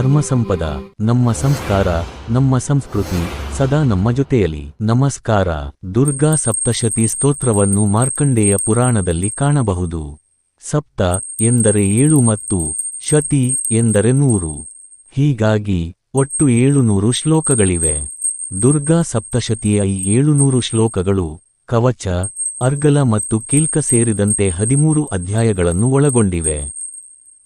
ಧರ್ಮ ಸಂಪದ ನಮ್ಮ ಸಂಸ್ಕಾರ, ನಮ್ಮ ಸಂಸ್ಕೃತಿ, ಸದಾ ನಮ್ಮ ಜೊತೆಯಲ್ಲಿ ನಮಸ್ಕಾರ. ದುರ್ಗಾ ಸಪ್ತಶತಿ ಸ್ತೋತ್ರವನ್ನು ಮಾರ್ಕಂಡೇಯ ಪುರಾಣದಲ್ಲಿ ಕಾಣಬಹುದು. ಸಪ್ತ ಎಂದರೆ ಏಳು ಮತ್ತು ಶತಿ ಎಂದರೆ ನೂರು. ಹೀಗಾಗಿ, ಒಟ್ಟು ಏಳುನೂರು ಶ್ಲೋಕಗಳಿವೆ. ದುರ್ಗಾ ಸಪ್ತಶತಿಯ ಈ ಏಳುನೂರು ಶ್ಲೋಕಗಳು ಕವಚ, ಅರ್ಗಲ ಮತ್ತು ಕಿಲ್ಕ ಸೇರಿದಂತೆ ಹದಿಮೂರು ಅಧ್ಯಾಯಗಳನ್ನು ಒಳಗೊಂಡಿವೆ.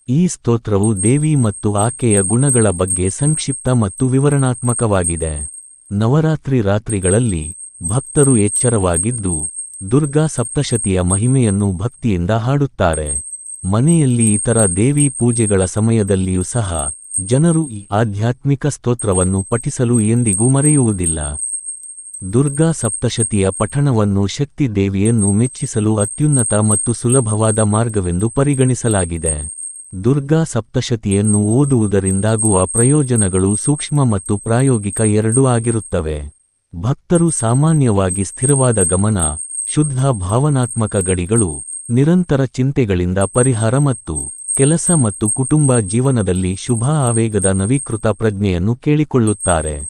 ಈ ಸ್ತೋತ್ರವು ದೇವಿ ಮತ್ತು ಆಕೆಯ ಗುಣಗಳ ಬಗ್ಗೆ ಸಂಕ್ಷಿಪ್ತ ಮತ್ತು ವಿವರಣಾತ್ಮಕವಾಗಿದೆ. ನವರಾತ್ರಿ ರಾತ್ರಿಗಳಲ್ಲಿ ಭಕ್ತರು ಎಚ್ಚರವಾಗಿದ್ದು, ದುರ್ಗಾ ಸಪ್ತಶತಿಯ ಮಹಿಮೆಯನ್ನು ಭಕ್ತಿಯಿಂದ ಹಾಡುತ್ತಾರೆ. ಮನೆಯಲ್ಲಿ ಇತರ ದೇವಿ ಪೂಜೆಗಳ ಸಮಯದಲ್ಲಿಯೂ ಸಹ ಜನರು ಈ ಆಧ್ಯಾತ್ಮಿಕ ಸ್ತೋತ್ರವನ್ನು ಪಠಿಸಲು ಎಂದಿಗೂ ಮರೆಯುವುದಿಲ್ಲ. ದುರ್ಗಾ ಸಪ್ತಶತಿಯ ಪಠಣವನ್ನು ಶಕ್ತಿ ದೇವಿಯನ್ನು ಮೆಚ್ಚಿಸಲು ಅತ್ಯುನ್ನತ ಮತ್ತು ಸುಲಭವಾದ ಮಾರ್ಗವೆಂದು ಪರಿಗಣಿಸಲಾಗಿದೆ. ದುರ್ಗಾ ಸಪ್ತಶತಿಯನ್ನು ಓದುವುದರಿಂದಾಗುವ ಪ್ರಯೋಜನಗಳು ಸೂಕ್ಷ್ಮ ಮತ್ತು ಪ್ರಾಯೋಗಿಕ ಎರಡೂ ಆಗಿರುತ್ತವೆ. ಭಕ್ತರು ಸಾಮಾನ್ಯವಾಗಿ ಸ್ಥಿರವಾದ ಗಮನ, ಶುದ್ಧ ಭಾವನಾತ್ಮಕ ಗಡಿಗಳು, ನಿರಂತರ ಚಿಂತೆಗಳಿಂದ ಪರಿಹಾರ ಮತ್ತು ಕೆಲಸ ಮತ್ತು ಕುಟುಂಬ ಜೀವನದಲ್ಲಿ ಶುಭ ಆವೇಗದ ನವೀಕೃತ ಪ್ರಜ್ಞೆಯನ್ನು ಕೇಳಿಕೊಳ್ಳುತ್ತಾರೆ.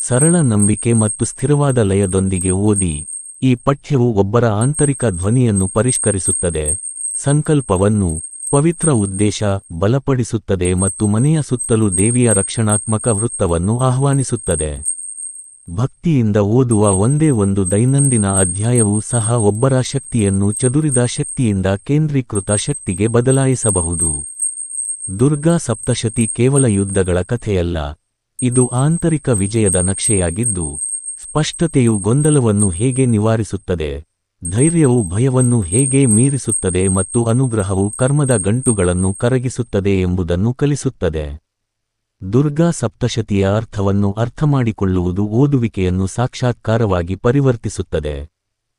ಸರಳ ನಂಬಿಕೆ ಮತ್ತು ಸ್ಥಿರವಾದ ಲಯದೊಂದಿಗೆ ಓದಿ, ಈ ಪಠ್ಯವು ಒಬ್ಬರ ಆಂತರಿಕ ಧ್ವನಿಯನ್ನು ಪರಿಷ್ಕರಿಸುತ್ತದೆ. ಸಂಕಲ್ಪವನ್ನು ಪವಿತ್ರ ಉದ್ದೇಶ ಬಲಪಡಿಸುತ್ತದೆ ಮತ್ತು ಮನೆಯ ಸುತ್ತಲೂ ದೇವಿಯ ರಕ್ಷಣಾತ್ಮಕ ವೃತ್ತವನ್ನು ಆಹ್ವಾನಿಸುತ್ತದೆ. ಭಕ್ತಿಯಿಂದ ಓದುವ ಒಂದೇ ಒಂದು ದೈನಂದಿನ ಅಧ್ಯಾಯವೂ ಸಹ ಒಬ್ಬರ ಶಕ್ತಿಯನ್ನು ಚದುರಿದ ಶಕ್ತಿಯಿಂದ ಕೇಂದ್ರೀಕೃತ ಶಕ್ತಿಗೆ ಬದಲಾಯಿಸಬಹುದು. ದುರ್ಗಾ ಸಪ್ತಶತಿ ಕೇವಲ ಯುದ್ಧಗಳ ಕಥೆಯಲ್ಲ. ಇದು ಆಂತರಿಕ ವಿಜಯದ ನಕ್ಷೆಯಾಗಿದ್ದು, ಸ್ಪಷ್ಟತೆಯು ಗೊಂದಲವನ್ನು ಹೇಗೆ ನಿವಾರಿಸುತ್ತದೆ? ಧೈರ್ಯವು ಭಯವನ್ನು ಹೇಗೆ ಮೀರಿಸುತ್ತದೆ ಮತ್ತು ಅನುಗ್ರಹವು ಕರ್ಮದ ಗಂಟುಗಳನ್ನು ಕರಗಿಸುತ್ತದೆ ಎಂಬುದನ್ನು ಕಲಿಸುತ್ತದೆ. ದುರ್ಗಾ ಸಪ್ತಶತಿಯ ಅರ್ಥವನ್ನು ಅರ್ಥಮಾಡಿಕೊಳ್ಳುವುದು ಓದುವಿಕೆಯನ್ನು ಸಾಕ್ಷಾತ್ಕಾರವಾಗಿ ಪರಿವರ್ತಿಸುತ್ತದೆ.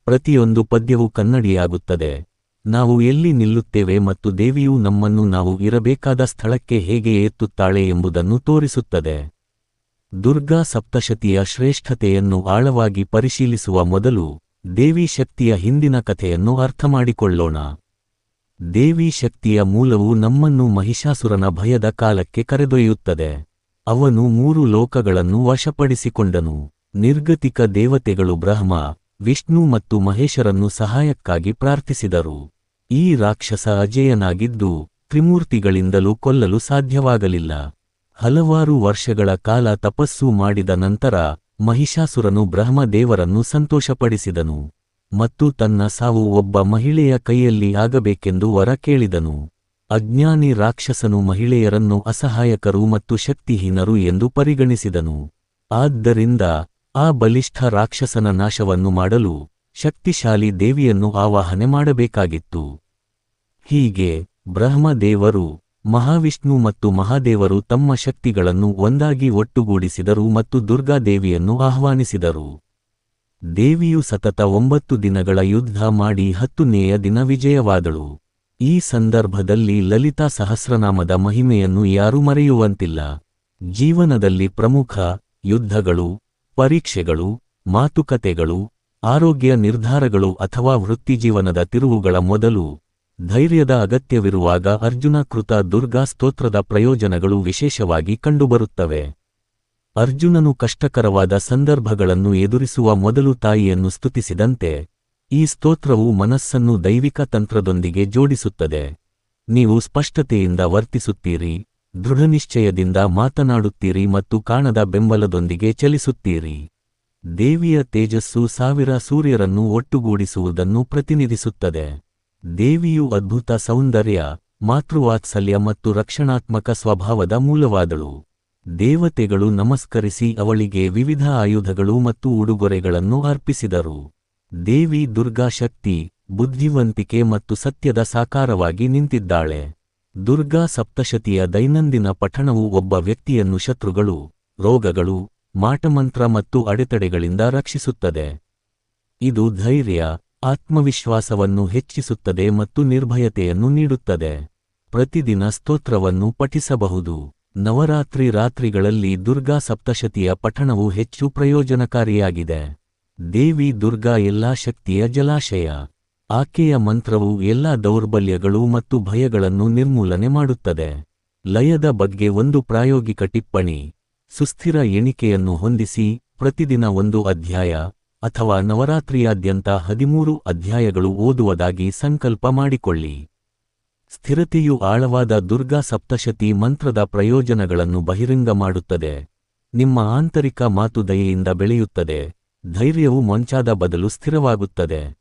ಪ್ರತಿಯೊಂದು ಪದ್ಯವು ಕನ್ನಡಿಯಾಗುತ್ತದೆ. ನಾವು ಎಲ್ಲಿ ನಿಲ್ಲುತ್ತೇವೆ ಮತ್ತು ದೇವಿಯು ನಮ್ಮನ್ನು ನಾವು ಇರಬೇಕಾದ ಸ್ಥಳಕ್ಕೆ ಹೇಗೆ ಎತ್ತುತ್ತಾಳೆ ಎಂಬುದನ್ನು ತೋರಿಸುತ್ತದೆ. ದುರ್ಗಾ ಸಪ್ತಶತಿಯ ಶ್ರೇಷ್ಠತೆಯನ್ನು ಆಳವಾಗಿ ಪರಿಶೀಲಿಸುವ ಮೊದಲು ದೇವಿ ಶಕ್ತಿಯ ಹಿಂದಿನ ಕಥೆಯನ್ನು ಅರ್ಥಮಾಡಿಕೊಳ್ಳೋಣ. ದೇವಿ ಶಕ್ತಿಯ ಮೂಲವು ನಮ್ಮನ್ನು ಮಹಿಷಾಸುರನ ಭಯದ ಕಾಲಕ್ಕೆ ಕರೆದೊಯ್ಯುತ್ತದೆ. ಅವನು ಮೂರು ಲೋಕಗಳನ್ನು ವಶಪಡಿಸಿಕೊಂಡನು. ನಿರ್ಗತಿಕ ದೇವತೆಗಳು ಬ್ರಹ್ಮ, ವಿಷ್ಣು ಮತ್ತು ಮಹೇಶರನ್ನು ಸಹಾಯಕ್ಕಾಗಿ ಪ್ರಾರ್ಥಿಸಿದರು. ಈ ರಾಕ್ಷಸ ಅಜೇಯನಾಗಿದ್ದು ತ್ರಿಮೂರ್ತಿಗಳಿಂದಲೂ ಕೊಲ್ಲಲು ಸಾಧ್ಯವಾಗಲಿಲ್ಲ. ಹಲವಾರು ವರ್ಷಗಳ ಕಾಲ ತಪಸ್ಸು ಮಾಡಿದ ನಂತರ ಮಹಿಷಾಸುರನು ಬ್ರಹ್ಮದೇವರನ್ನು ಸಂತೋಷಪಡಿಸಿದನು ಮತ್ತು ತನ್ನ ಸಾವು ಒಬ್ಬ ಮಹಿಳೆಯ ಕೈಯಲ್ಲಿ ಆಗಬೇಕೆಂದು ವರ ಕೇಳಿದನು. ಅಜ್ಞಾನಿ ರಾಕ್ಷಸನು ಮಹಿಳೆಯರನ್ನು ಅಸಹಾಯಕರು ಮತ್ತು ಶಕ್ತಿಹೀನರು ಎಂದು ಪರಿಗಣಿಸಿದನು. ಆದ್ದರಿಂದ ಆ ಬಲಿಷ್ಠ ರಾಕ್ಷಸನ ನಾಶವನ್ನು ಮಾಡಲು ಶಕ್ತಿಶಾಲಿ ದೇವಿಯನ್ನು ಆವಾಹನೆ ಮಾಡಬೇಕಾಗಿತ್ತು. ಹೀಗೆ ಬ್ರಹ್ಮದೇವರು ಮಹಾವಿಷ್ಣು ಮತ್ತು ಮಹಾದೇವರು ತಮ್ಮ ಶಕ್ತಿಗಳನ್ನು ಒಂದಾಗಿ ಒಟ್ಟುಗೂಡಿಸಿದರು ಮತ್ತು ದುರ್ಗಾದೇವಿಯನ್ನು ಆಹ್ವಾನಿಸಿದರು. ದೇವಿಯು ಸತತ ಒಂಬತ್ತು ದಿನಗಳ ಯುದ್ಧ ಮಾಡಿ ಹತ್ತುನೆಯ ದಿನ ವಿಜಯವಾದಳು. ಈ ಸಂದರ್ಭದಲ್ಲಿ ಲಲಿತಾ ಸಹಸ್ರನಾಮದ ಮಹಿಮೆಯನ್ನು ಯಾರೂ ಮರೆಯುವಂತಿಲ್ಲ. ಜೀವನದಲ್ಲಿ ಪ್ರಮುಖ ಯುದ್ಧಗಳು, ಪರೀಕ್ಷೆಗಳು, ಮಾತುಕತೆಗಳು, ಆರೋಗ್ಯ ನಿರ್ಧಾರಗಳು ಅಥವಾ ವೃತ್ತಿಜೀವನದ ತಿರುವುಗಳ ಮೊದಲು ಧೈರ್ಯದ ಅಗತ್ಯವಿರುವಾಗ ಅರ್ಜುನ ಕೃತ ದುರ್ಗಾ ಸ್ತೋತ್ರದ ಪ್ರಯೋಜನಗಳು ವಿಶೇಷವಾಗಿ ಕಂಡುಬರುತ್ತವೆ. ಅರ್ಜುನನು ಕಷ್ಟಕರವಾದ ಸಂದರ್ಭಗಳನ್ನು ಎದುರಿಸುವ ಮೊದಲು ತಾಯಿಯನ್ನು ಸ್ತುತಿಸಿದಂತೆ, ಈ ಸ್ತೋತ್ರವು ಮನಸ್ಸನ್ನು ದೈವಿಕ ತಂತ್ರದೊಂದಿಗೆ ಜೋಡಿಸುತ್ತದೆ. ನೀವು ಸ್ಪಷ್ಟತೆಯಿಂದ ವರ್ತಿಸುತ್ತೀರಿ, ದೃಢನಿಶ್ಚಯದಿಂದ ಮಾತನಾಡುತ್ತೀರಿ ಮತ್ತು ಕಾಣದ ಬೆಂಬಲದೊಂದಿಗೆ ಚಲಿಸುತ್ತೀರಿ. ದೇವಿಯ ತೇಜಸ್ಸು ಸಾವಿರ ಸೂರ್ಯರನ್ನು ಒಟ್ಟುಗೂಡಿಸುವುದನ್ನು ಪ್ರತಿನಿಧಿಸುತ್ತದೆ. ದೇವಿಯು ಅದ್ಭುತ ಸೌಂದರ್ಯ, ಮಾತೃವಾತ್ಸಲ್ಯ ಮತ್ತು ರಕ್ಷಣಾತ್ಮಕ ಸ್ವಭಾವದ ಮೂಲವಾದಳು. ದೇವತೆಗಳು ನಮಸ್ಕರಿಸಿ ಅವಳಿಗೆ ವಿವಿಧ ಆಯುಧಗಳು ಮತ್ತು ಉಡುಗೊರೆಗಳನ್ನು ಅರ್ಪಿಸಿದರು. ದೇವಿ ದುರ್ಗಾ ಶಕ್ತಿ, ಬುದ್ಧಿವಂತಿಕೆ ಮತ್ತು ಸತ್ಯದ ಸಾಕಾರವಾಗಿ ನಿಂತಿದ್ದಾಳೆ. ದುರ್ಗಾ ಸಪ್ತಶತಿಯ ದೈನಂದಿನ ಪಠಣವು ಒಬ್ಬ ವ್ಯಕ್ತಿಯನ್ನು ಶತ್ರುಗಳು, ರೋಗಗಳು, ಮಾಟಮಂತ್ರ ಮತ್ತು ಅಡೆತಡೆಗಳಿಂದ ರಕ್ಷಿಸುತ್ತದೆ. ಇದು ಧೈರ್ಯ ಆತ್ಮವಿಶ್ವಾಸವನ್ನು ಹೆಚ್ಚಿಸುತ್ತದೆ ಮತ್ತು ನಿರ್ಭಯತೆಯನ್ನು ನೀಡುತ್ತದೆ. ಪ್ರತಿದಿನ ಸ್ತೋತ್ರವನ್ನು ಪಠಿಸಬಹುದು. ನವರಾತ್ರಿ ರಾತ್ರಿಗಳಲ್ಲಿ ದುರ್ಗಾ ಸಪ್ತಶತಿಯ ಪಠಣವು ಹೆಚ್ಚು ಪ್ರಯೋಜನಕಾರಿಯಾಗಿದೆ. ದೇವಿ ದುರ್ಗಾ ಎಲ್ಲಾ ಶಕ್ತಿಯ ಜಲಾಶಯ. ಆಕೆಯ ಮಂತ್ರವು ಎಲ್ಲಾ ದೌರ್ಬಲ್ಯಗಳು ಮತ್ತು ಭಯಗಳನ್ನು ನಿರ್ಮೂಲನೆ ಮಾಡುತ್ತದೆ. ಲಯದ ಬಗ್ಗೆ ಒಂದು ಪ್ರಾಯೋಗಿಕ ಟಿಪ್ಪಣಿ. ಸುಸ್ಥಿರ ಎಣಿಕೆಯನ್ನು ಹೊಂದಿಸಿ ಪ್ರತಿದಿನ ಒಂದು ಅಧ್ಯಾಯ ಅಥವಾ ನವರಾತ್ರಿಯಾದ್ಯಂತ ಹದಿಮೂರು ಅಧ್ಯಾಯಗಳು ಓದುವುದಾಗಿ ಸಂಕಲ್ಪ ಮಾಡಿಕೊಳ್ಳಿ. ಸ್ಥಿರತೆಯು ಆಳವಾದ ದುರ್ಗಾ ಸಪ್ತಶತಿ ಮಂತ್ರದ ಪ್ರಯೋಜನಗಳನ್ನು ಬಹಿರಂಗ ಮಾಡುತ್ತದೆ. ನಿಮ್ಮ ಆಂತರಿಕ ಮಾತು ದಯೆಯಿಂದ ಬೆಳೆಯುತ್ತದೆ. ಧೈರ್ಯವು ಮೊಂಚಾದ ಬದಲು ಸ್ಥಿರವಾಗುತ್ತದೆ.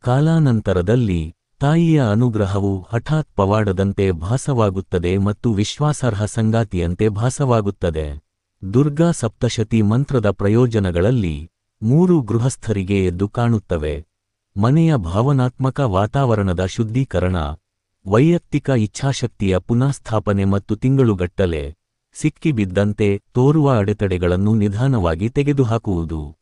ಕಾಲಾನಂತರದಲ್ಲಿ ತಾಯಿಯ ಅನುಗ್ರಹವು ಹಠಾತ್ ಪವಾಡದಂತೆ ಭಾಸವಾಗುತ್ತದೆ ಮತ್ತು ವಿಶ್ವಾಸಾರ್ಹ ಸಂಗಾತಿಯಂತೆ ಭಾಸವಾಗುತ್ತದೆ. ದುರ್ಗಾ ಸಪ್ತಶತಿ ಮಂತ್ರದ ಪ್ರಯೋಜನಗಳಲ್ಲಿ ಮೂರು ಗೃಹಸ್ಥರಿಗೆ ಎದ್ದು ಕಾಣುತ್ತವೆ. ಮನೆಯ ಭಾವನಾತ್ಮಕ ವಾತಾವರಣದ ಶುದ್ಧೀಕರಣ, ವೈಯಕ್ತಿಕ ಇಚ್ಛಾಶಕ್ತಿಯ ಪುನಃಸ್ಥಾಪನೆ ಮತ್ತು ತಿಂಗಳುಗಟ್ಟಲೆ, ಸಿಕ್ಕಿಬಿದ್ದಂತೆ ತೋರುವ ಅಡೆತಡೆಗಳನ್ನು ನಿಧಾನವಾಗಿ ತೆಗೆದುಹಾಕುವುದು.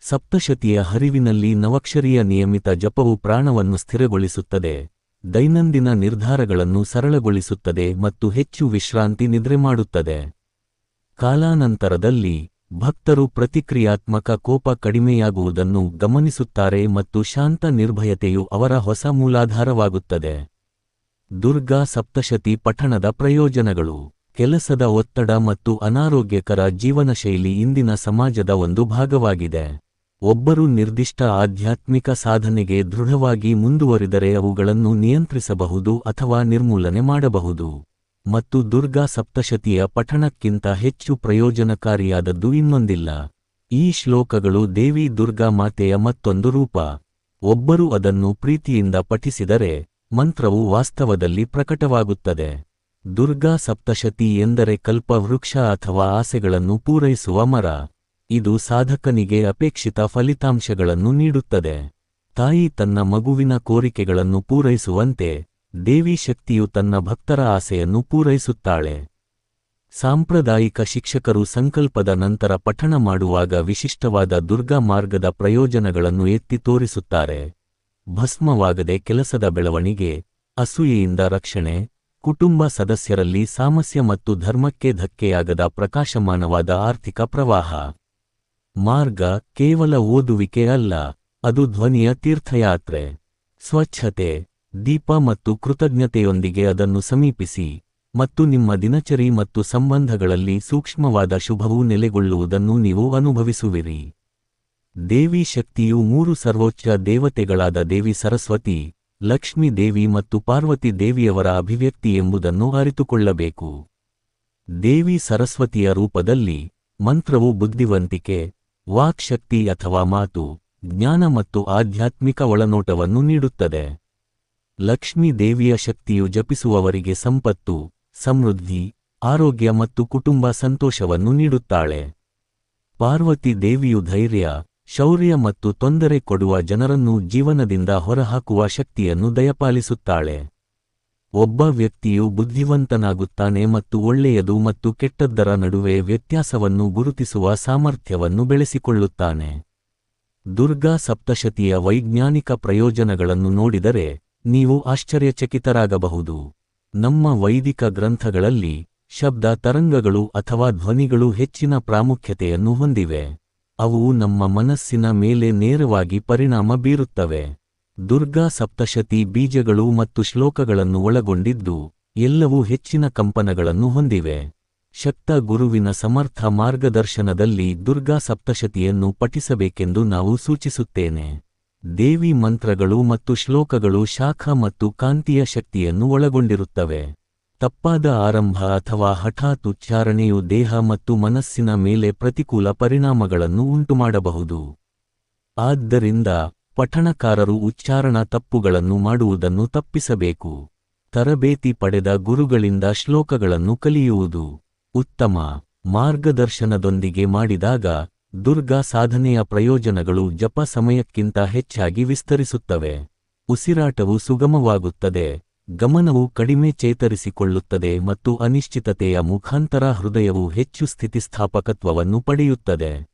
ಸಪ್ತಶತಿಯ ಹರಿವಿನಲ್ಲಿ ನವಕ್ಷರಿಯ ನಿಯಮಿತ ಜಪವು ಪ್ರಾಣವನ್ನು ಸ್ಥಿರಗೊಳಿಸುತ್ತದೆ. ದೈನಂದಿನ ನಿರ್ಧಾರಗಳನ್ನು ಸರಳಗೊಳಿಸುತ್ತದೆ ಮತ್ತು ಹೆಚ್ಚು ವಿಶ್ರಾಂತಿ ನಿದ್ರೆ ಮಾಡುತ್ತದೆ. ಕಾಲಾನಂತರದಲ್ಲಿ ಭಕ್ತರು ಪ್ರತಿಕ್ರಿಯಾತ್ಮಕ ಕೋಪ ಕಡಿಮೆಯಾಗುವುದನ್ನು ಗಮನಿಸುತ್ತಾರೆ ಮತ್ತು ಶಾಂತ ನಿರ್ಭಯತೆಯು ಅವರ ಹೊಸ ಮೂಲಾಧಾರವಾಗುತ್ತದೆ. ದುರ್ಗಾ ಸಪ್ತಶತಿ ಪಠಣದ ಪ್ರಯೋಜನಗಳು. ಕೆಲಸದ ಒತ್ತಡ ಮತ್ತು ಅನಾರೋಗ್ಯಕರ ಜೀವನಶೈಲಿ ಇಂದಿನ ಸಮಾಜದ ಒಂದು ಭಾಗವಾಗಿದೆ. ಒಬ್ಬರು ನಿರ್ದಿಷ್ಟ ಆಧ್ಯಾತ್ಮಿಕ ಸಾಧನೆಗೆ ದೃಢವಾಗಿ ಮುಂದುವರಿದರೆ ಅವುಗಳನ್ನು ನಿಯಂತ್ರಿಸಬಹುದು ಅಥವಾ ನಿರ್ಮೂಲನೆ ಮಾಡಬಹುದು. ಮತ್ತು ದುರ್ಗಾ ಸಪ್ತಶತಿಯ ಪಠಣಕ್ಕಿಂತ ಹೆಚ್ಚು ಪ್ರಯೋಜನಕಾರಿಯಾದದ್ದು ಇನ್ನೊಂದಿಲ್ಲ. ಈ ಶ್ಲೋಕಗಳು ದೇವಿ ದುರ್ಗಾ ಮಾತೆಯ ಮತ್ತೊಂದು ರೂಪ. ಒಬ್ಬರು ಅದನ್ನು ಪ್ರೀತಿಯಿಂದ ಪಠಿಸಿದರೆ ಮಂತ್ರವು ವಾಸ್ತವದಲ್ಲಿ ಪ್ರಕಟವಾಗುತ್ತದೆ. ದುರ್ಗಾ ಸಪ್ತಶತಿ ಎಂದರೆ ಕಲ್ಪವೃಕ್ಷ ಅಥವಾ ಆಸೆಗಳನ್ನು ಪೂರೈಸುವ ಮರ. ಇದು ಸಾಧಕನಿಗೆ ಅಪೇಕ್ಷಿತ ಫಲಿತಾಂಶಗಳನ್ನು ನೀಡುತ್ತದೆ. ತಾಯಿ ತನ್ನ ಮಗುವಿನ ಕೋರಿಕೆಗಳನ್ನು ಪೂರೈಸುವಂತೆ ದೇವಿ ಶಕ್ತಿಯು ತನ್ನ ಭಕ್ತರ ಆಸೆಯನ್ನು ಪೂರೈಸುತ್ತಾಳೆ. ಸಾಂಪ್ರದಾಯಿಕ ಶಿಕ್ಷಕರು ಸಂಕಲ್ಪದ ನಂತರ ಪಠಣ ಮಾಡುವಾಗ ವಿಶಿಷ್ಟವಾದ ದುರ್ಗಾ ಮಾರ್ಗದ ಪ್ರಯೋಜನಗಳನ್ನು ಎತ್ತಿ ತೋರಿಸುತ್ತಾರೆ. ಭಸ್ಮವಾಗದೆ ಕೆಲಸದ ಬೆಳವಣಿಗೆ, ಅಸೂಯೆಯಿಂದ ರಕ್ಷಣೆ, ಕುಟುಂಬ ಸದಸ್ಯರಲ್ಲಿ ಸಾಮಸ್ಯ ಮತ್ತು ಧರ್ಮಕ್ಕೆ ಧಕ್ಕೆಯಾಗದ ಪ್ರಕಾಶಮಾನವಾದ ಆರ್ಥಿಕ ಪ್ರವಾಹ. ಮಾರ್ಗ ಕೇವಲ ಓದುವಿಕೆ ಅಲ್ಲ, ಅದು ಧ್ವನಿಯ ತೀರ್ಥಯಾತ್ರೆ. ಸ್ವಚ್ಛತೆ ದೀಪ ಮತ್ತು ಕೃತಜ್ಞತೆಯೊಂದಿಗೆ ಅದನ್ನು ಸಮೀಪಿಸಿ ಮತ್ತು ನಿಮ್ಮ ದಿನಚರಿ ಮತ್ತು ಸಂಬಂಧಗಳಲ್ಲಿ ಸೂಕ್ಷ್ಮವಾದ ಶುಭವು ನೆಲೆಗೊಳ್ಳುವುದನ್ನು ನೀವು ಅನುಭವಿಸುವಿರಿ. ದೇವಿ ಶಕ್ತಿಯು ಮೂರು ಸರ್ವೋಚ್ಚ ದೇವತೆಗಳಾದ ದೇವಿ ಸರಸ್ವತಿ, ಲಕ್ಷ್ಮೀ ದೇವಿ ಮತ್ತು ಪಾರ್ವತಿ ದೇವಿಯವರ ಅಭಿವ್ಯಕ್ತಿ ಎಂಬುದನ್ನು ಅರಿತುಕೊಳ್ಳಬೇಕು. ದೇವಿ ಸರಸ್ವತಿಯ ರೂಪದಲ್ಲಿ ಮಂತ್ರವು ಬುದ್ಧಿವಂತಿಕೆ, ವಾಕ್ಶಕ್ತಿ ಅಥವಾ ಮಾತು, ಜ್ಞಾನ ಮತ್ತು ಆಧ್ಯಾತ್ಮಿಕ ಒಳನೋಟವನ್ನು ನೀಡುತ್ತದೆ. ಲಕ್ಷ್ಮೀ ದೇವಿಯ ಶಕ್ತಿಯು ಜಪಿಸುವವರಿಗೆ ಸಂಪತ್ತು, ಸಮೃದ್ಧಿ, ಆರೋಗ್ಯ ಮತ್ತು ಕುಟುಂಬ ಸಂತೋಷವನ್ನು ನೀಡುತ್ತಾಳೆ. ಪಾರ್ವತಿ ದೇವಿಯು ಧೈರ್ಯ, ಶೌರ್ಯ ಮತ್ತು ತೊಂದರೆ ಕೊಡುವ ಜನರನ್ನು ಜೀವನದಿಂದ ಹೊರಹಾಕುವ ಶಕ್ತಿಯನ್ನು ದಯಪಾಲಿಸುತ್ತಾಳೆ. ಒಬ್ಬ ವ್ಯಕ್ತಿಯು ಬುದ್ಧಿವಂತನಾಗುತ್ತಾನೆ ಮತ್ತು ಒಳ್ಳೆಯದು ಮತ್ತು ಕೆಟ್ಟದ್ದರ ನಡುವೆ ವ್ಯತ್ಯಾಸವನ್ನು ಗುರುತಿಸುವ ಸಾಮರ್ಥ್ಯವನ್ನು ಬೆಳೆಸಿಕೊಳ್ಳುತ್ತಾನೆ. ದುರ್ಗಾ ಸಪ್ತಶತಿಯ ವೈಜ್ಞಾನಿಕ ಪ್ರಯೋಜನಗಳನ್ನು ನೋಡಿದರೆ ನೀವು ಆಶ್ಚರ್ಯಚಕಿತರಾಗಬಹುದು. ನಮ್ಮ ವೈದಿಕ ಗ್ರಂಥಗಳಲ್ಲಿ ಶಬ್ದ ತರಂಗಗಳು ಅಥವಾ ಧ್ವನಿಗಳು ಹೆಚ್ಚಿನ ಪ್ರಾಮುಖ್ಯತೆಯನ್ನು ಹೊಂದಿವೆ. ಅವು ನಮ್ಮ ಮನಸ್ಸಿನ ಮೇಲೆ ನೇರವಾಗಿ ಪರಿಣಾಮ ಬೀರುತ್ತವೆ. ದುರ್ಗಾ ಸಪ್ತಶತಿ ಬೀಜಗಳು ಮತ್ತು ಶ್ಲೋಕಗಳನ್ನು ಒಳಗೊಂಡಿದ್ದು ಎಲ್ಲವೂ ಹೆಚ್ಚಿನ ಕಂಪನಗಳನ್ನು ಹೊಂದಿವೆ. ಶಕ್ತ ಗುರುವಿನ ಸಮರ್ಥ ಮಾರ್ಗದರ್ಶನದಲ್ಲಿ ದುರ್ಗಾ ಸಪ್ತಶತಿಯನ್ನು ಪಠಿಸಬೇಕೆಂದು ನಾವು ಸೂಚಿಸುತ್ತೇನೆ. ದೇವಿ ಮಂತ್ರಗಳು ಮತ್ತು ಶ್ಲೋಕಗಳು ಶಾಖ ಮತ್ತು ಕಾಂತಿಯ ಶಕ್ತಿಯನ್ನು ಒಳಗೊಂಡಿರುತ್ತವೆ. ತಪ್ಪಾದ ಆರಂಭ ಅಥವಾ ಹಠಾತ್ ಉಚ್ಚಾರಣೆಯು ದೇಹ ಮತ್ತು ಮನಸ್ಸಿನ ಮೇಲೆ ಪ್ರತಿಕೂಲ ಪರಿಣಾಮಗಳನ್ನು ಉಂಟುಮಾಡಬಹುದು. ಆದ್ದರಿಂದ, ಪಠಣಕಾರರು ಉಚ್ಚಾರಣಾ ತಪ್ಪುಗಳನ್ನು ಮಾಡುವುದನ್ನು ತಪ್ಪಿಸಬೇಕು. ತರಬೇತಿ ಪಡೆದ ಗುರುಗಳಿಂದ ಶ್ಲೋಕಗಳನ್ನು ಕಲಿಯುವುದು ಉತ್ತಮ ಮಾರ್ಗದರ್ಶನದೊಂದಿಗೆ ಮಾಡಿದಾಗ ದುರ್ಗಾ ಸಾಧನೆಯ ಪ್ರಯೋಜನಗಳು ಜಪ ಸಮಯಕ್ಕಿಂತ ಹೆಚ್ಚಾಗಿ ವಿಸ್ತರಿಸುತ್ತವೆ. ಉಸಿರಾಟವು ಸುಗಮವಾಗುತ್ತದೆ. ಗಮನವು ಕಡಿಮೆ ಚೇತರಿಸಿಕೊಳ್ಳುತ್ತದೆ ಮತ್ತು ಅನಿಶ್ಚಿತತೆಯ ಮುಖಾಂತರ ಹೃದಯವು ಹೆಚ್ಚು ಸ್ಥಿತಿಸ್ಥಾಪಕತ್ವವನ್ನು ಪಡೆಯುತ್ತದೆ.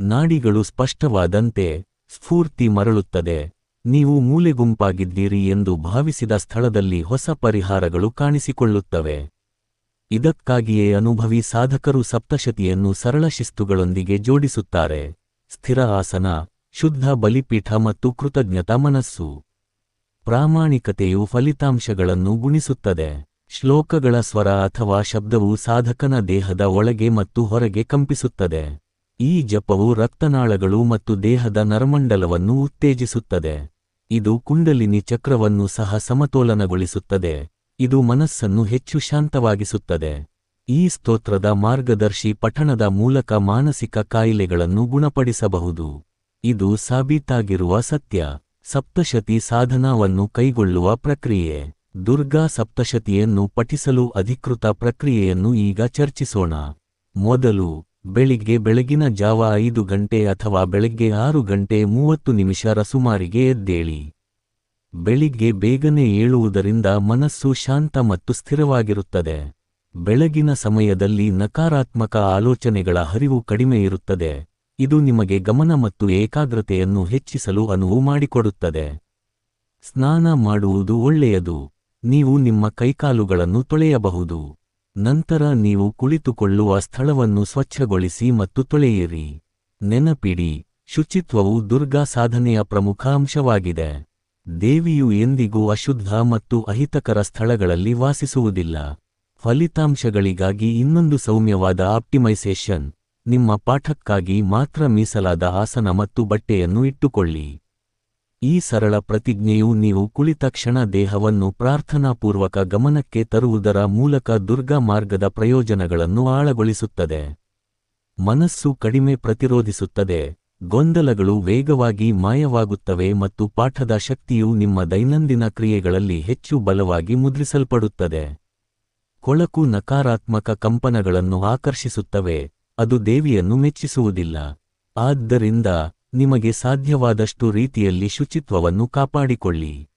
ನಾಡಿಗಳು ಸ್ಪಷ್ಟವಾದಂತೆ ಸ್ಫೂರ್ತಿ ಮರಳುತ್ತದೆ. ನೀವು ಮೂಲೆಗುಂಪಾಗಿದ್ದೀರಿ ಎಂದು ಭಾವಿಸಿದ ಸ್ಥಳದಲ್ಲಿ ಹೊಸ ಪರಿಹಾರಗಳು ಕಾಣಿಸಿಕೊಳ್ಳುತ್ತವೆ. ಇದಕ್ಕಾಗಿಯೇ ಅನುಭವಿ ಸಾಧಕರು ಸಪ್ತಶತಿಯನ್ನು ಸರಳ ಶಿಸ್ತುಗಳೊಂದಿಗೆ ಜೋಡಿಸುತ್ತಾರೆ. ಸ್ಥಿರ ಆಸನ, ಶುದ್ಧ ಬಲಿಪೀಠ ಮತ್ತು ಕೃತಜ್ಞತಾ ಮನಸ್ಸು. ಪ್ರಾಮಾಣಿಕತೆಯು ಫಲಿತಾಂಶಗಳನ್ನು ಗುಣಿಸುತ್ತದೆ. ಶ್ಲೋಕಗಳ ಸ್ವರ ಅಥವಾ ಶಬ್ದವು ಸಾಧಕನ ದೇಹದ ಒಳಗೆ ಮತ್ತು ಹೊರಗೆ ಕಂಪಿಸುತ್ತದೆ. ಈ ಜಪವು ರಕ್ತನಾಳಗಳು ಮತ್ತು ದೇಹದ ನರಮಂಡಲವನ್ನು ಉತ್ತೇಜಿಸುತ್ತದೆ. ಇದು ಕುಂಡಲಿನಿ ಚಕ್ರವನ್ನು ಸಹ ಸಮತೋಲನಗೊಳಿಸುತ್ತದೆ. ಇದು ಮನಸ್ಸನ್ನು ಹೆಚ್ಚು ಶಾಂತವಾಗಿಸುತ್ತದೆ. ಈ ಸ್ತೋತ್ರದ ಮಾರ್ಗದರ್ಶಿ ಪಠಣದ ಮೂಲಕ ಮಾನಸಿಕ ಕಾಯಿಲೆಗಳನ್ನು ಗುಣಪಡಿಸಬಹುದು. ಇದು ಸಾಬೀತಾಗಿರುವ ಸತ್ಯ, ಸಪ್ತಶತಿ ಸಾಧನವನ್ನು ಕೈಗೊಳ್ಳುವ ಪ್ರಕ್ರಿಯೆ. ದುರ್ಗಾ ಸಪ್ತಶತಿಯನ್ನು ಪಠಿಸಲು ಅಧಿಕೃತ ಪ್ರಕ್ರಿಯೆಯನ್ನು ಈಗ ಚರ್ಚಿಸೋಣ. ಮೊದಲು, ಬೆಳಿಗ್ಗೆ ಬೆಳಗಿನ ಜಾವ ಐದು ಗಂಟೆ ಅಥವಾ ಬೆಳಗ್ಗೆ ಆರು ಗಂಟೆ ಮೂವತ್ತು ನಿಮಿಷ ರಸುಮಾರಿಗೆ ಎದ್ದೇಳಿ. ಬೆಳಿಗ್ಗೆ ಬೇಗನೆ ಏಳುವುದರಿಂದ ಮನಸ್ಸು ಶಾಂತ ಮತ್ತು ಸ್ಥಿರವಾಗಿರುತ್ತದೆ. ಬೆಳಗಿನ ಸಮಯದಲ್ಲಿ ನಕಾರಾತ್ಮಕ ಆಲೋಚನೆಗಳ ಹರಿವು ಕಡಿಮೆ ಇರುತ್ತದೆ. ಇದು ನಿಮಗೆ ಗಮನ ಮತ್ತು ಏಕಾಗ್ರತೆಯನ್ನು ಹೆಚ್ಚಿಸಲು ಅನುವು ಮಾಡಿಕೊಡುತ್ತದೆ. ಸ್ನಾನ ಮಾಡುವುದು ಒಳ್ಳೆಯದು. ನೀವು ನಿಮ್ಮ ಕೈಕಾಲುಗಳನ್ನು ತೊಳೆಯಬಹುದು. ನಂತರ ನೀವು ಕುಳಿತುಕೊಳ್ಳುವ ಸ್ಥಳವನ್ನು ಸ್ವಚ್ಛಗೊಳಿಸಿ ಮತ್ತು ತೊಳೆಯಿರಿ. ನೆನಪಿಡಿ, ಶುಚಿತ್ವವು ದುರ್ಗಾ ಸಾಧನೆಯ ಪ್ರಮುಖ ಅಂಶವಾಗಿದೆ. ದೇವಿಯು ಎಂದಿಗೂ ಅಶುದ್ಧ ಮತ್ತು ಅಹಿತಕರ ಸ್ಥಳಗಳಲ್ಲಿ ವಾಸಿಸುವುದಿಲ್ಲ. ಫಲಿತಾಂಶಗಳಿಗಾಗಿ ಇನ್ನೊಂದು ಸೌಮ್ಯವಾದ ಆಪ್ಟಿಮೈಸೇಷನ್. ನಿಮ್ಮ ಪಾಠಕ್ಕಾಗಿ ಮಾತ್ರ ಮೀಸಲಾದ ಆಸನ ಮತ್ತು ಬಟ್ಟೆಯನ್ನು ಇಟ್ಟುಕೊಳ್ಳಿ. ಈ ಸರಳ ಪ್ರತಿಜ್ಞೆಯು ನೀವು ಕುಳಿತ ಕ್ಷಣ ದೇಹವನ್ನು ಪ್ರಾರ್ಥನಾಪೂರ್ವಕ ಗಮನಕ್ಕೆ ತರುವುದರ ಮೂಲಕ ದುರ್ಗಾ ಮಾರ್ಗದ ಪ್ರಯೋಜನಗಳನ್ನು ಆಳಗೊಳಿಸುತ್ತದೆ. ಮನಸ್ಸು ಕಡಿಮೆ ಪ್ರತಿರೋಧಿಸುತ್ತದೆ. ಗೊಂದಲಗಳು ವೇಗವಾಗಿ ಮಾಯವಾಗುತ್ತವೆ ಮತ್ತು ಪಾಠದ ಶಕ್ತಿಯು ನಿಮ್ಮ ದೈನಂದಿನ ಕ್ರಿಯೆಗಳಲ್ಲಿ ಹೆಚ್ಚು ಬಲವಾಗಿ ಮುದ್ರಿಸಲ್ಪಡುತ್ತದೆ. ಕೊಳಕು ನಕಾರಾತ್ಮಕ ಕಂಪನಗಳನ್ನು ಆಕರ್ಷಿಸುತ್ತವೆ, ಅದು ದೇವಿಯನ್ನು ಮೆಚ್ಚಿಸುವುದಿಲ್ಲ. ಆದ್ದರಿಂದ ನಿಮಗೆ ಸಾಧ್ಯವಾದಷ್ಟು ರೀತಿಯಲ್ಲಿ ಶುಚಿತ್ವವನ್ನು ಕಾಪಾಡಿಕೊಳ್ಳಿ.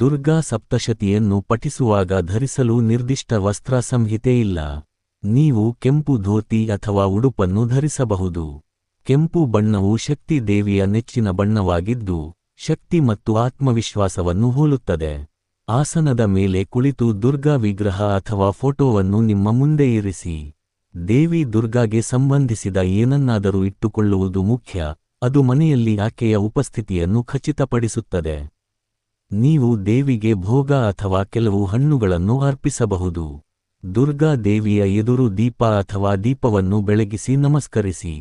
ದುರ್ಗಾ ಸಪ್ತಶತಿಯನ್ನು ಪಠಿಸುವಾಗ ಧರಿಸಲು ನಿರ್ದಿಷ್ಟ ವಸ್ತ್ರ ಸಂಹಿತೆ ಇಲ್ಲ. ನೀವು ಕೆಂಪು ಧೋತಿ ಅಥವಾ ಉಡುಪನ್ನು ಧರಿಸಬಹುದು. ಕೆಂಪು ಬಣ್ಣವು ಶಕ್ತಿ ದೇವಿಯ ನೆಚ್ಚಿನ ಬಣ್ಣವಾಗಿದ್ದು, ಶಕ್ತಿ ಮತ್ತು ಆತ್ಮವಿಶ್ವಾಸವನ್ನು ಹೋಲುತ್ತದೆ. ಆಸನದ ಮೇಲೆ ಕುಳಿತು ದುರ್ಗಾ ವಿಗ್ರಹ ಅಥವಾ ಫೋಟೋವನ್ನು ನಿಮ್ಮ ಮುಂದೆ ಇರಿಸಿ. ದೇವಿ ದುರ್ಗಾಗೆ ಸಂಬಂಧಿಸಿದ ಏನನ್ನಾದರೂ ಇಟ್ಟುಕೊಳ್ಳುವುದು ಮುಖ್ಯ, ಅದು ಮನೆಯಲ್ಲಿ ಆಕೆಯ ಉಪಸ್ಥಿತಿಯನ್ನು ಖಚಿತಪಡಿಸುತ್ತದೆ. ನೀವು ದೇವಿಗೆ ಭೋಗ ಅಥವಾ ಕೆಲವು ಹಣ್ಣುಗಳನ್ನು ಅರ್ಪಿಸಬಹುದು. ದುರ್ಗಾ ದೇವಿಯ ಎದುರು ದೀಪ ಅಥವಾ ದೀಪವನ್ನು ಬೆಳಗಿಸಿ ನಮಸ್ಕರಿಸಿ.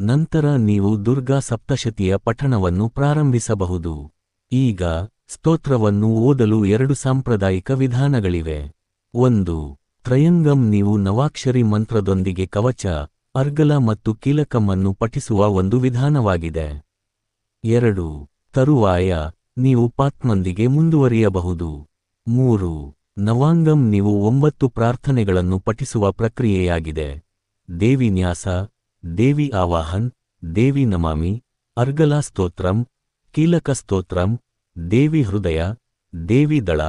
ನಂತರ ನೀವು ದುರ್ಗಾ ಸಪ್ತಶತಿಯ ಪಠಣವನ್ನು ಪ್ರಾರಂಭಿಸಬಹುದು. ಈಗ ಸ್ತೋತ್ರವನ್ನು ಓದಲು ಎರಡು ಸಾಂಪ್ರದಾಯಿಕ ವಿಧಾನಗಳಿವೆ. ಒಂದು, ತ್ರಯಂಗಂ ನೀವು ನವಾಕ್ಷರಿ ಮಂತ್ರದೊಂದಿಗೆ ಕವಚ, ಅರ್ಗಲ ಮತ್ತು ಕೀಲಕಮ್ಮನ್ನು ಪಠಿಸುವ ಒಂದು ವಿಧಾನವಾಗಿದೆ. ಎರಡು, ತರುವಾಯ ನೀವು ಪಾತ್ಮಂದಿಗೆ ಮುಂದುವರಿಯಬಹುದು. ಮೂರು, ನವಾಂಗಂ ನೀವು ಒಂಬತ್ತು ಪ್ರಾರ್ಥನೆಗಳನ್ನು ಪಠಿಸುವ ಪ್ರಕ್ರಿಯೆಯಾಗಿದೆ. ದೇವಿ ದೇವಿ ಆವಾಹನ್, ದೇವಿ ನಮಾಮಿ, ಅರ್ಗಲಾ ಸ್ತೋತ್ರಂ, ಕೀಲಕ ಸ್ತೋತ್ರಂ, ದೇವಿ ಹೃದಯ, ದೇವಿ ದಳ,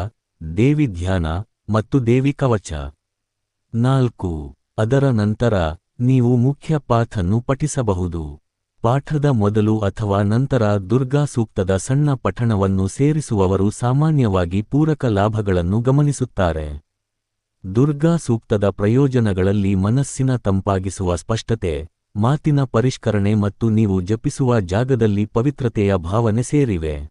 ದೇವಿ ಧ್ಯಾನ ಮತ್ತು ದೇವಿ ಕವಚ. ನಾಲ್ಕು. ಅದರ ನಂತರ ನೀವು ಮುಖ್ಯ ಪಾಠನ್ನು ಪಠಿಸಬಹುದು. ಪಾಠದ ಮೊದಲು ಅಥವಾ ನಂತರ ದುರ್ಗಾ ಸೂಕ್ತದ ಸಣ್ಣ ಪಠಣವನ್ನು ಸೇರಿಸುವವರು ಸಾಮಾನ್ಯವಾಗಿ ಪೂರಕ ಲಾಭಗಳನ್ನು ಗಮನಿಸುತ್ತಾರೆ. ದುರ್ಗಾ ಸೂಕ್ತದ ಪ್ರಯೋಜನಗಳಲ್ಲಿ ಮನಸ್ಸಿನ ತಂಪಾಗಿಸುವ ಸ್ಪಷ್ಟತೆ. ಮಾತಿನ ಪರಿಷ್ಕರಣೆ ಮತ್ತು ನೀವು ಜಪಿಸುವ ಜಾಗದಲ್ಲಿ ಪವಿತ್ರತೆಯ ಭಾವನೆ ಸೇರಿವೆ.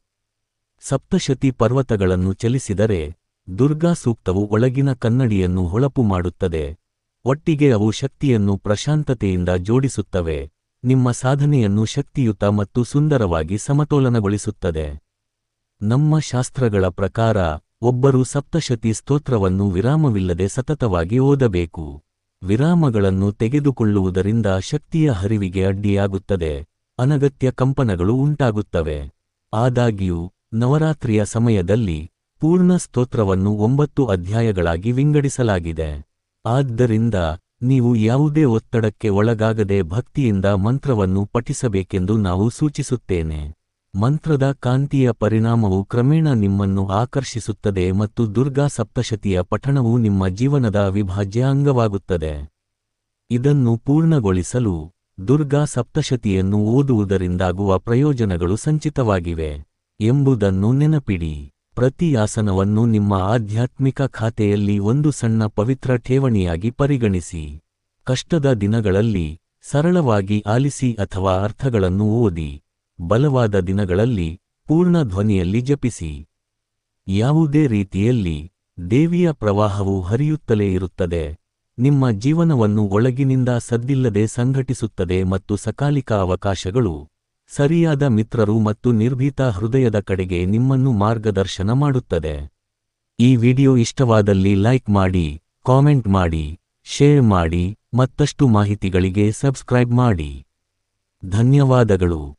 ಸಪ್ತಶತಿ ಪರ್ವತಗಳನ್ನು ಚಲಿಸಿದರೆ ದುರ್ಗಾ ಸೂಕ್ತವು ಒಳಗಿನ ಕನ್ನಡಿಯನ್ನು ಹೊಳಪು ಮಾಡುತ್ತದೆ. ಒಟ್ಟಿಗೆ ಅವು ಶಕ್ತಿಯನ್ನು ಪ್ರಶಾಂತತೆಯಿಂದ ಜೋಡಿಸುತ್ತವೆ. ನಿಮ್ಮ ಸಾಧನೆಯನ್ನು ಶಕ್ತಿಯುತ ಮತ್ತು ಸುಂದರವಾಗಿ ಸಮತೋಲನಗೊಳಿಸುತ್ತದೆ. ನಮ್ಮ ಶಾಸ್ತ್ರಗಳ ಪ್ರಕಾರ, ಒಬ್ಬರು ಸಪ್ತಶತಿ ಸ್ತೋತ್ರವನ್ನು ವಿರಾಮವಿಲ್ಲದೆ ಸತತವಾಗಿ ಓದಬೇಕು. ವಿರಾಮಗಳನ್ನು ತೆಗೆದುಕೊಳ್ಳುವುದರಿಂದ ಶಕ್ತಿಯ ಹರಿವಿಗೆ ಅಡ್ಡಿಯಾಗುತ್ತದೆ, ಅನಗತ್ಯ ಕಂಪನಗಳು ಉಂಟಾಗುತ್ತವೆ. ಆದಾಗ್ಯೂ, ನವರಾತ್ರಿಯ ಸಮಯದಲ್ಲಿ ಪೂರ್ಣ ಸ್ತೋತ್ರವನ್ನು ಒಂಬತ್ತು ಅಧ್ಯಾಯಗಳಾಗಿ ವಿಂಗಡಿಸಲಾಗಿದೆ. ಆದ್ದರಿಂದ, ನೀವು ಯಾವುದೇ ಒತ್ತಡಕ್ಕೆ ಒಳಗಾಗದೆ ಭಕ್ತಿಯಿಂದ ಮಂತ್ರವನ್ನು ಪಠಿಸಬೇಕೆಂದು ನಾವು ಸೂಚಿಸುತ್ತೇನೆ. ಮಂತ್ರದ ಕಾಂತಿಯ ಪರಿಣಾಮವು ಕ್ರಮೇಣ ನಿಮ್ಮನ್ನು ಆಕರ್ಷಿಸುತ್ತದೆ ಮತ್ತು ದುರ್ಗಾ ಸಪ್ತಶತಿಯ ಪಠಣವು ನಿಮ್ಮ ಜೀವನದ ಅವಿಭಾಜ್ಯ ಅಂಗವಾಗುತ್ತದೆ. ಇದನ್ನು ಪೂರ್ಣಗೊಳಿಸಲು ದುರ್ಗಾ ಸಪ್ತಶತಿಯನ್ನು ಓದುವುದರಿಂದಾಗುವ ಪ್ರಯೋಜನಗಳು ಸಂಚಿತವಾಗಿವೆ ಎಂಬುದನ್ನು ನೆನಪಿಡಿ. ಪ್ರತಿ ಆಸನವನ್ನು ನಿಮ್ಮ ಆಧ್ಯಾತ್ಮಿಕ ಖಾತೆಯಲ್ಲಿ ಒಂದು ಸಣ್ಣ ಪವಿತ್ರ ಠೇವಣಿಯಾಗಿ ಪರಿಗಣಿಸಿ. ಕಷ್ಟದ ದಿನಗಳಲ್ಲಿ ಸರಳವಾಗಿ ಆಲಿಸಿ ಅಥವಾ ಅರ್ಥಗಳನ್ನು ಓದಿ. ಬಲವಾದ ದಿನಗಳಲ್ಲಿ ಪೂರ್ಣ ಧ್ವನಿಯಲ್ಲಿ ಜಪಿಸಿ. ಯಾವುದೇ ರೀತಿಯಲ್ಲಿ ದೇವಿಯ ಪ್ರವಾಹವು ಹರಿಯುತ್ತಲೇ ಇರುತ್ತದೆ. ನಿಮ್ಮ ಜೀವನವನ್ನು ಒಳಗಿನಿಂದ ಸದ್ದಿಲ್ಲದೆ ಸಂಘಟಿಸುತ್ತದೆ ಮತ್ತು ಸಕಾಲಿಕ ಅವಕಾಶಗಳು ಸರಿಯಾದ ಮಿತ್ರರು ಮತ್ತು ನಿರ್ಭೀತ ಹೃದಯದ ಕಡೆಗೆ ನಿಮ್ಮನ್ನು ಮಾರ್ಗದರ್ಶನ ಮಾಡುತ್ತದೆ. ಈ ವಿಡಿಯೋ ಇಷ್ಟವಾದಲ್ಲಿ ಲೈಕ್ ಮಾಡಿ, ಕಾಮೆಂಟ್ ಮಾಡಿ, ಶೇರ್ ಮಾಡಿ, ಮತ್ತಷ್ಟು ಮಾಹಿತಿಗಳಿಗೆ ಸಬ್ಸ್ಕ್ರೈಬ್ ಮಾಡಿ. ಧನ್ಯವಾದಗಳು.